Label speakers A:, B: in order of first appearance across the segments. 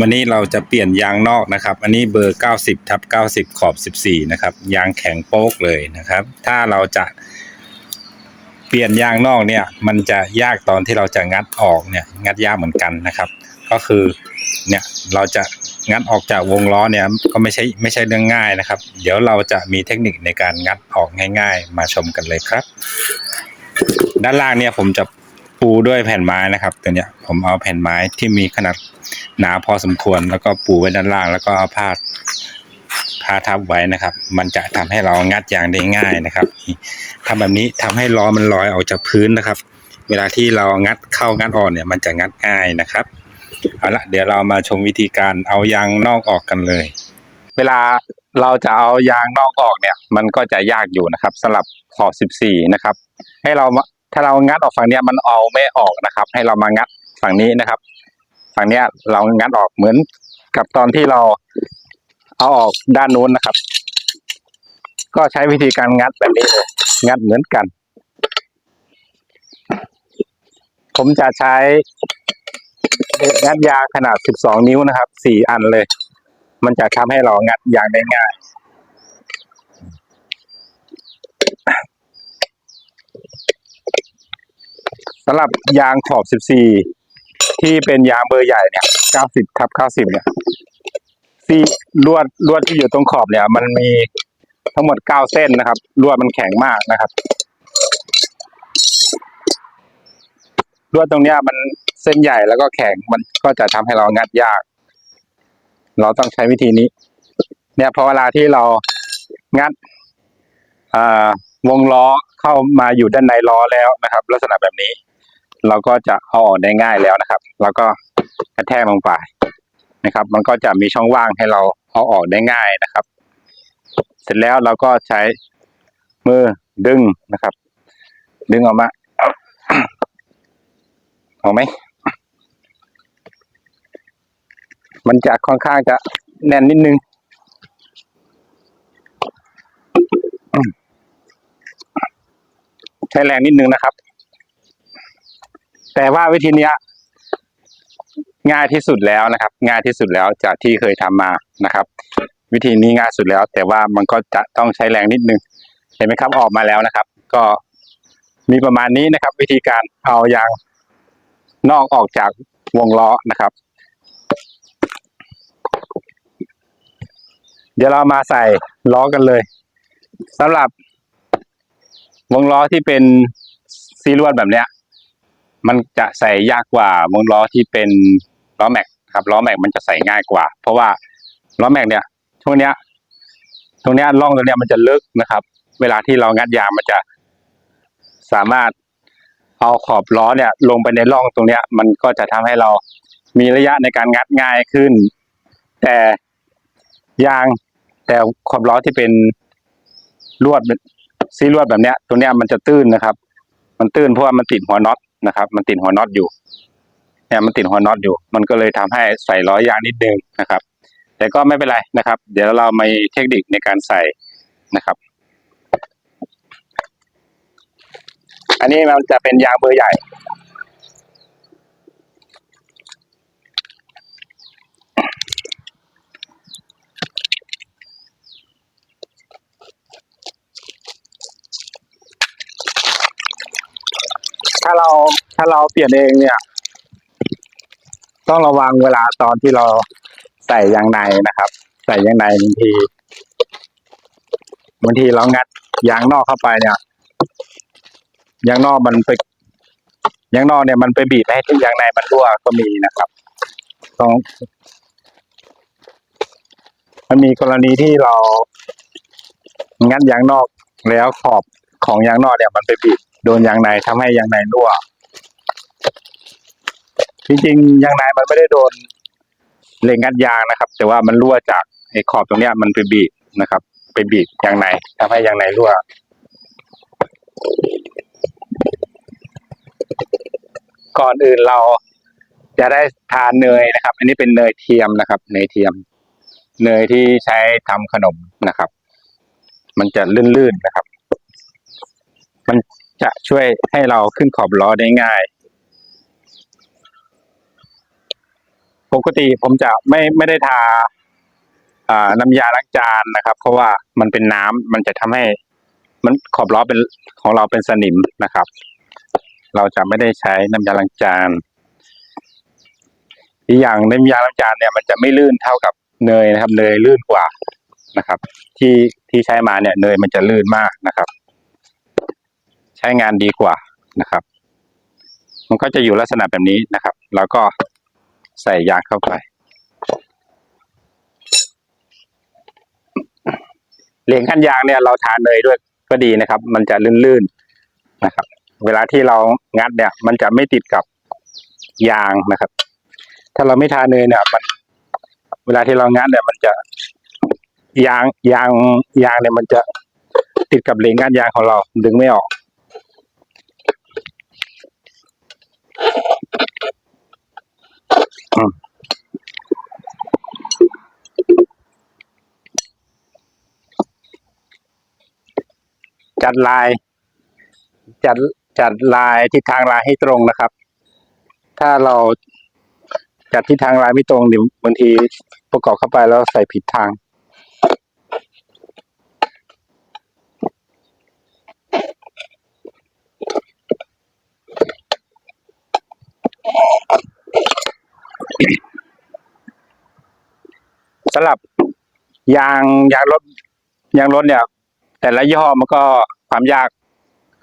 A: วันนี้เราจะเปลี่ยนยางนอกนะครับ อันนี้เบอร์ 90ทับ90 ขอบ 14 นะครับ ยางแข็งโป๊กเลยนะครับ ถ้าเราจะเปลี่ยนยางนอกเนี่ย มันจะยากตอนที่เราจะงัดออกเนี่ย งัดยากเหมือนกันนะครับ ก็คือเนี่ยเราจะงัดออกจากวงล้อเนี่ยก็ไม่ใช่ไม่ใช่เรื่องง่ายนะครับ เดี๋ยวเราจะมีเทคนิคในการงัดออกง่าย ๆ มาชมกันเลยครับ ด้านล่างเนี่ยผมจะ ปูด้วยแผ่นไม้นะครับ ตัวเนี้ยผมเอาแผ่นไม้ที่มีขนาดหนาพอสมควร แล้วก็ปูไว้ด้านล่าง แล้วก็เอาผ้าผ้าทับไว้นะครับ มันจะทำให้เรางัดยางได้ง่ายนะครับทำแบบนี้ทำให้ล้อมันลอยออกจากพื้นนะครับ เวลาที่เรางัดเข้างัดออกเนี่ย มันจะงัดง่ายนะครับเอาละเดี๋ยวเรามาชมวิธีการเอายางนอกออกกันเลย เวลาเราจะเอายางนอกออกเนี่ย มันก็จะยากอยู่นะครับสำหรับขอบ 14 นะครับ ให้เรา ถ้าเรางัดออกฝั่งเนี้ยมันเอาไม่ออกนะครับ ให้เรามางัดฝั่งนี้นะครับ ฝั่งเนี้ยเรางัดออกเหมือนกับตอนที่เราเอาออกด้านนู้นนะครับ ก็ใช้วิธีการงัดแบบนี้เลยงัดเหมือนกัน ผมจะใช้งัดยาขนาด 12 นิ้วนะครับ 4 อันเลย มันจะทำให้เรางัดอย่างได้ง่าย สำหรับยางขอบ 14 ที่เป็นยางเบอร์ใหญ่เนี่ย 90ทับ90 เนี่ยที่ลวดลวดที่อยู่ตรงขอบเนี่ย มันมีทั้งหมด 9 เส้นนะครับ ลวดมันแข็งมากนะครับ ลวดตรงเนี้ยมันเส้นใหญ่แล้วก็แข็งมันก็จะทำให้เรางัดยาก เราต้องใช้วิธีนี้ เนี่ยพอเวลาที่เรางัดอ่าวงล้อเข้ามาอยู่ด้านในล้อแล้วนะครับ ลักษณะแบบนี้ เราก็จะเอาออกได้ง่ายแล้วนะครับ แล้วก็กระแทกลงไปนะครับ มันก็จะมีช่องว่างให้เราเอาออกได้ง่ายนะครับ เสร็จแล้วเราก็ใช้มือดึงนะครับ ดึงออกมาเอาไหมมันจะค่อนข้างจะแน่นนิดนึงใช้แรงนิดนึงนะครับ แต่ว่าวิธีเนี้ยง่ายที่สุดแล้วนะครับ ง่ายที่สุดแล้วจากที่เคยทำมานะครับ วิธีนี้ง่ายสุดแล้ว แต่ว่ามันก็จะต้องใช้แรงนิดนึง เห็นไหมครับออกมาแล้วนะครับ ก็มีประมาณนี้นะครับ วิธีการเอายางนอกออกจากวงล้อนะครับ เดี๋ยวเรามาใส่ล้อกันเลยสำหรับวงล้อที่เป็นซีลวดแบบเนี้ย มันจะใส่ยากกว่าวงล้อที่เป็นล้อแม็กครับล้อแม็กมันจะใส่ง่ายกว่า เพราะว่าล้อแม็กเนี่ยช่วงเนี้ยตรงเนี้ยร่องตรงเนี้ยมันจะลึกนะครับ เวลาที่เรางัดยางมันจะสามารถเอาขอบล้อเนี่ย ลงไปในร่องตรงเนี้ย มันก็จะทำให้เรามีระยะในการงัดง่ายขึ้น แต่ยางแต่ขอบล้อที่เป็นลวดซีลวดแบบเนี้ย ตรงเนี้ยมันจะตื้นนะครับ มันตื้นเพราะว่ามันติดหัวน็อต นะครับ มันติดหัวน็อตอยู่เนี่ยมันติดหัวน็อตอยู่ มันก็เลยทำให้ใส่ล้อยางนิดนึงนะครับ แต่ก็ไม่เป็นไรนะครับ เดี๋ยวเรามาเทคนิคในการใส่นะครับ อันนี้มันจะเป็นยางเบอร์ใหญ่ ถ้าเราถ้าเราเปลี่ยนเองเนี่ย ต้องระวังเวลาตอนที่เราใส่ยางในนะครับ ใส่ยางในบางทีบางทีเรางัดยางนอกเข้าไปเนี่ยยางนอกมันไปยางนอกเนี่ยมันไปบีบให้ที่ยางในมันรั่วก็มีนะครับต้องมันมีกรณีที่เรางัดยางนอกแล้วขอบของยางนอกเนี่ยมันไปบีบ โดนยางในทำให้ยางในรั่วจริงๆยางในมันไม่ได้โดนเหล็กงัดยางนะครับ แต่ว่ามันรั่วจากไอ้ขอบตรงเนี้ยมันไปบีบนะครับ ไปบีบยางในทำให้ยางในรั่วก่อนอื่นเราจะได้ทานเนยนะครับ อันนี้เป็นเนยเทียมนะครับ เนยเทียม เนยที่ใช้ทำขนมนะครับ มันจะลื่นๆนะครับ มัน จะช่วยให้เราขึ้นขอบล้อได้ง่าย ปกติผมจะไม่ไม่ได้ทาน้ำยาล้างจานนะครับ เพราะว่ามันเป็นน้ำมันจะทำให้ มันขอบล้อเป็นของเราเป็นสนิมนะครับ เราจะไม่ได้ใช้น้ำยาล้างจานอีกอย่างน้ำยาล้างจานเนี่ยมันจะไม่ลื่นเท่ากับเนยนะครับ เนยลื่นกว่านะครับ ที่ที่ใช้มาเนี่ยเนยมันจะลื่นมากนะครับ ใช้งานดีกว่านะครับ มันก็จะอยู่ลักษณะแบบนี้นะครับ แล้วก็ใส่ยางเข้าไปเหรียญขั้นยางเนี่ยเราทาเนยด้วยก็ดีนะครับ มันจะลื่นๆนะครับ เวลาที่เรางัดเนี่ย มันจะไม่ติดกับยางนะครับ ถ้าเราไม่ทาเนยเนี่ย มัน เวลาที่เรางัดเนี่ย มันจะยางยางยางเนี่ยมันจะติดกับเหรียญกั้นยางของเราดึงไม่ออก อืม จัดลาย จัดจัดลายทิศทางลายให้ตรงนะครับ ถ้าเราจัดทิศทางลายไม่ตรงเดี๋ยวบางทีประกอบเข้าไปแล้วใส่ผิดทาง สำหรับยางยางรถยางรถเนี่ย แต่ละยี่ห้อมันก็ความยาก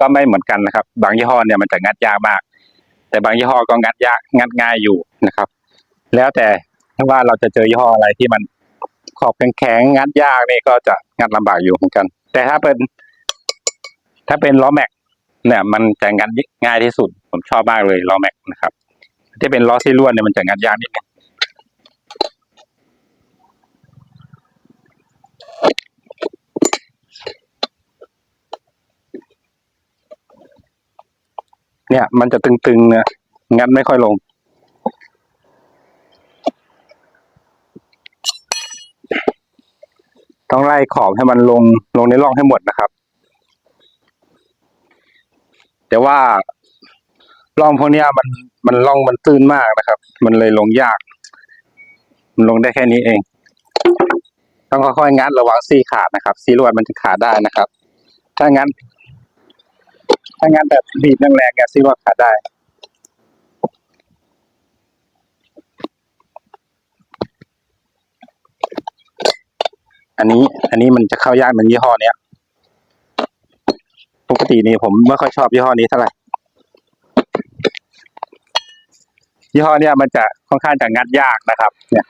A: ก็ไม่เหมือนกันนะครับ บางยี่ห้อเนี่ยมันจะงัดยากมาก แต่บางยี่ห้อก็งัดยากงัดง่ายอยู่นะครับ แล้วแต่ว่าเราจะเจอยี่ห้ออะไรที่มันขอบแข็งๆงัดยากนี่ก็จะงัดลำบากอยู่เหมือนกัน แต่ถ้าเป็น ถ้าเป็นล้อแม็กเนี่ย มันจะงัดง่ายที่สุด ผมชอบมากเลยล้อแม็กนะครับที่เป็นล้อซี่ล้วนเนี่ยมันจะงัดยากนิดนึง เนี่ย มันจะตึงๆนี่ยงัดไม่ค่อยลง ต้องไล่ขอบให้มันลงลงในร่องให้หมดนะครับ แต่ว่าร่องพวกนี้มันมันร่องมันตื้นมากนะครับ มันเลยลงยาก มันลงได้แค่นี้เอง ต้องค่อยๆงัดระวังซี่ขาดนะครับ ซี่ลวดมันจะขาดได้นะครับ ถ้างั้น ถ้างั้นแบบบีบแรงๆเนี่ยซี่ลวดขาดได้อันนี้ อันนี้มันจะเข้ายากเหมือนยี่ห้อเนี้ยปกตินี่ผมไม่ค่อยชอบยี่ห้อนี้เท่าไหร่ยี่ห้อเนี้ยมันจะค่อนข้างจะงัดยากนะครับ เนี่ย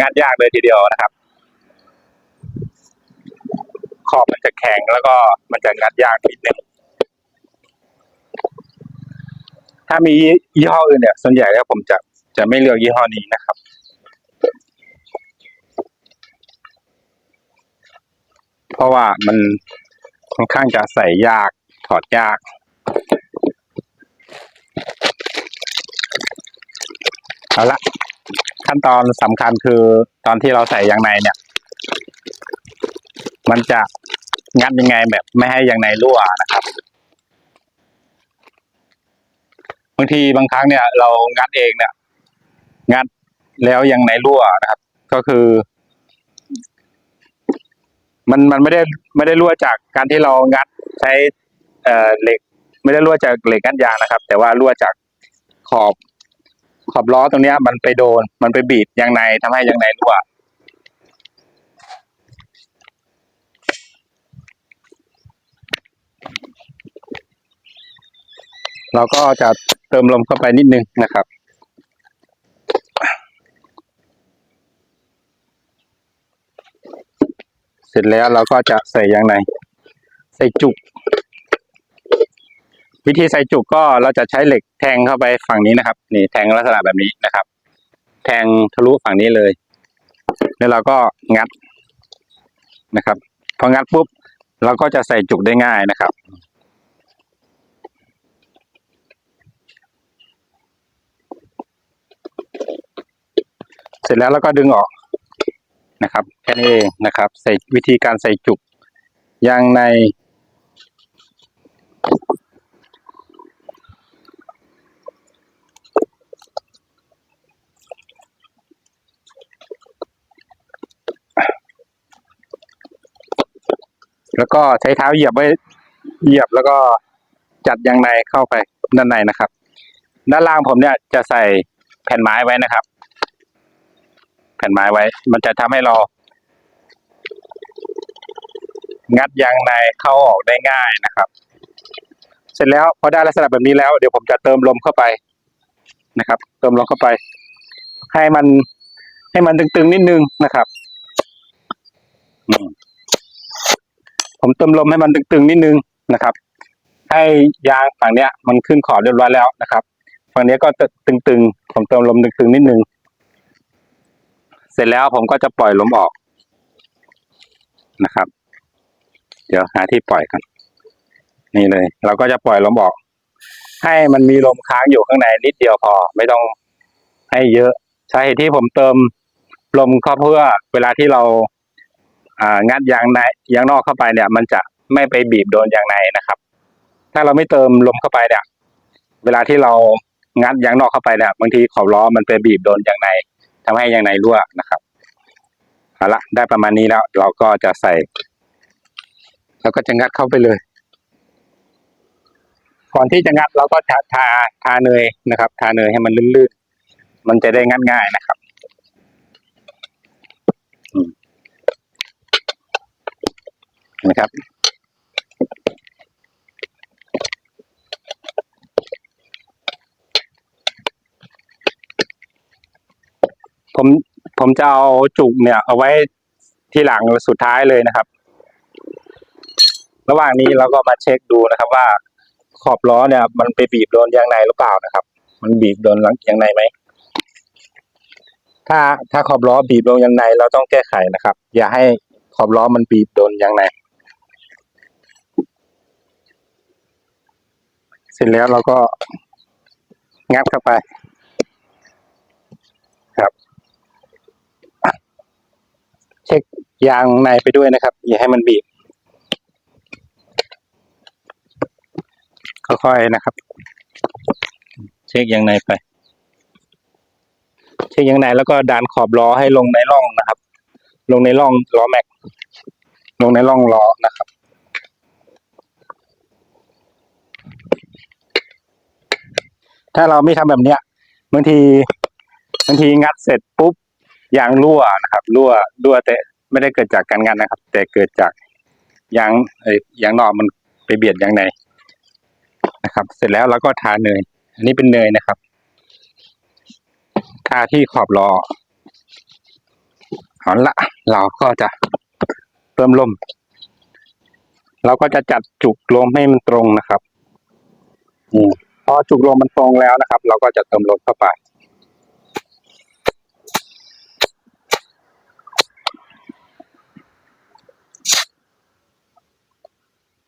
A: งัดยากเลยทีเดียวนะครับ ขอบมันจะแข็งแล้วก็มันจะงัดยากนิดนึงถ้ามียี่ห้ออื่นเนี่ยส่วนใหญ่แล้วผมจะจะไม่เลือกยี่ห้อนี้นะครับเพราะว่ามันค่อนข้างจะใส่ยากถอดยากเอาละขั้นตอนสำคัญคือตอนที่เราใส่ยางในเนี่ย มันจะ งัดยังไงแบบไม่ให้ยางในรั่วนะครับบางทีบางครั้งเนี่ย เรางัดเองเนี่ย งัดแล้วยางในรั่วนะครับ ก็คือ มันมันไม่ได้ไม่ได้รั่วจากการที่เรางัดใช้เอ่อเหล็ก ไม่ได้รั่วจากเหล็กกั้นยางนะครับ แต่ว่ารั่วจากขอบขอบล้อตรงเนี้ย มันไปโดน มันไปบีบยางในทำให้ยางในรั่ว เราก็จะเติมลมเข้าไปนิดนึงนะครับ เสร็จแล้วเราก็จะใส่ยางในใส่จุก วิธีใส่จุกก็เราจะใช้เหล็กแทงเข้าไปฝั่งนี้นะครับ นี่แทงลักษณะแบบนี้นะครับ แทงทะลุฝั่งนี้เลย แล้วเราก็งัดนะครับ พองัดปุ๊บเราก็จะใส่จุกได้ง่ายนะครับ เสร็จแล้วเราก็ดึงออกนะครับแค่นี้เองนะครับ ใส่วิธีการใส่จุกยางใน แล้วก็ใช้เท้าเหยียบไว้เหยียบแล้วก็จัดยางในเข้าไปด้านในนะครับ ด้านล่างผมเนี่ยจะใส่แผ่นไม้ไว้นะครับ ผ่นไม้ไว้ มันจะทำให้เรา งัดยางในเข้าออกได้ง่ายนะครับ เสร็จแล้วพอได้ลักษณะแบบนี้แล้ว เดี๋ยวผมจะเติมลมเข้าไปนะครับ เติมลมเข้าไป ให้มันให้มันตึงๆนิดนึงนะครับผมเติมลมให้มันตึงๆนิดนึงนะครับ ให้ยางฝั่งเนี้ย มันขึ้นขอบเรียบร้อยแล้วนะครับ ฝั่งเนี้ยก็ตึงๆผมเติมลมตึงๆนิดนึง เสร็จแล้วผมก็จะปล่อยลมออกนะครับ เดี๋ยวหาที่ปล่อยกัน นี่เลย เราก็จะปล่อยลมออก ให้มันมีลมค้างอยู่ข้างในนิดเดียวพอ ไม่ต้องให้เยอะสาเหตุที่ผมเติมลมก็เพื่อเวลาที่เราอ่างัดยางในยางนอกเข้าไปเนี่ย มันจะไม่ไปบีบโดนยางในนะครับ ถ้าเราไม่เติมลมเข้าไปเนี่ย เวลาที่เรางัดยางนอกเข้าไปเนี่ยบางทีขอบล้อมันไปบีบโดนยางใน ทำให้ยางในรั่วนะครับเอาละได้ประมาณนี้แล้ว เราก็จะใส่ แล้วก็จะงัดเข้าไปเลย ก่อนที่จะงัดเราก็ทาทาทาเนยนะครับ ทาเนยให้มันลื่นๆมันจะได้งัดง่ายนะครับนะครับ ผมผมจะเอาจุกเนี่ย เอาไว้ที่หลังสุดท้ายเลยนะครับ ระหว่างนี้เราก็มาเช็คดูนะครับ ว่าขอบล้อเนี่ย มันไปบีบโดนยางในหรือเปล่านะครับ มันบีบโดนหลังยางในไหมถ้าถ้าขอบล้อบีบโดนยางในเราต้องแก้ไขนะครับ อย่าให้ขอบล้อมันบีบโดนยางในเสร็จแล้วเราก็งัดเข้าไป ครับ เช็คยางในไปด้วยนะครับ อย่าให้มันบีบค่อยๆนะครับ เช็คยางในไป เช็คยางในแล้วก็ดันขอบล้อให้ลงในร่องนะครับ ลงในร่องล้อแม็ก ลงในร่องล้อนะครับถ้าเราไม่ทำแบบเนี้ยบางทีบางทีงัดเสร็จปุ๊บ ยางรั่วนะครับ รั่วรั่วแต่ไม่ได้เกิดจากการงัดนะครับ แต่เกิดจากยางเอ้ยยางนอกมันไปเบียดยางในนะครับ เสร็จแล้วเราก็ทาเนยอันนี้เป็นเนยนะครับ ทาที่ขอบล้อเอาละเราก็จะเติมลมเราก็จะจัดจุกลมให้มันตรงนะครับอืมพอจุกลมมันตรงแล้วนะครับ เราก็จะเติมลมเข้าไป เ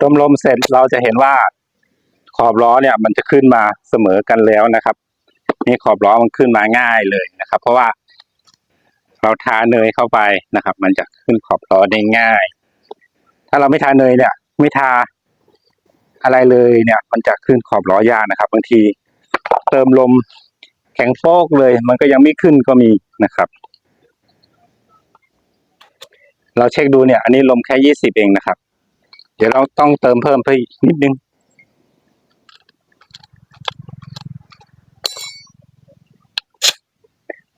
A: ติมลมเสร็จเราจะเห็นว่าขอบล้อเนี่ย มันจะขึ้นมาเสมอกันแล้วนะครับ นี่ขอบล้อมันขึ้นมาง่ายเลยนะครับ เพราะว่า เราทาเนยเข้าไปนะครับ มันจะขึ้นขอบล้อได้ง่าย ถ้าเราไม่ทาเนยเนี่ย ไม่ทาอะไรเลยเนี่ย มันจะขึ้นขอบล้อยากนะครับบางทีเติมลมแข็งโฟกเลย มันก็ยังไม่ขึ้นก็มีนะครับ เราเช็คดูเนี่ย อันนี้ลมแค่ยี่สิบเองนะครับ เดี๋ยวเราต้องเติมเพิ่มเพิ่มอีกนิดนึง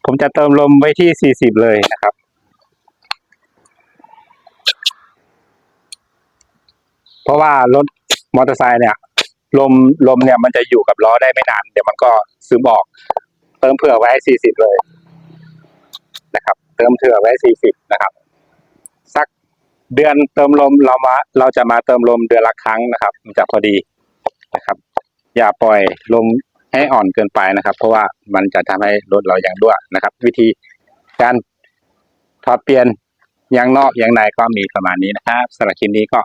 A: ผมจะเติมลมไว้ที่สี่สิบเลยนะครับ เพราะว่ารถมอเตอร์ไซค์เนี่ย ลมลมเนี่ยมันจะอยู่กับล้อได้ไม่นาน เดี๋ยวมันก็ซึมออก เติมเผื่อไว้ให้สี่สิบเลย นะครับ เติมเผื่อไว้สี่สิบนะครับ เดือนเติมลมเรามาเราจะมาเติมลมเดือนละครั้งนะครับ มันจะพอดีนะครับ อย่าปล่อยลมให้อ่อนเกินไปนะครับ เพราะว่ามันจะทำให้รถเราอย่างรั่วนะครับ วิธีการถอดเปลี่ยนยางนอกยางในก็มีประมาณนี้นะครับสำหรับคลิปนี้ก็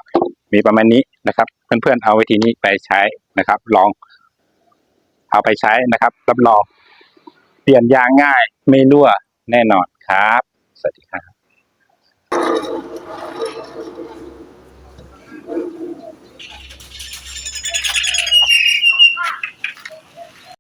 A: มีประมาณนี้นะครับ เพื่อนๆเอาวิธีนี้ไปใช้นะครับ ลอง เอาไปใช้นะครับรับรองเปลี่ยนยางง่ายไม่รั่วแน่นอนครับ สวัสดีครับ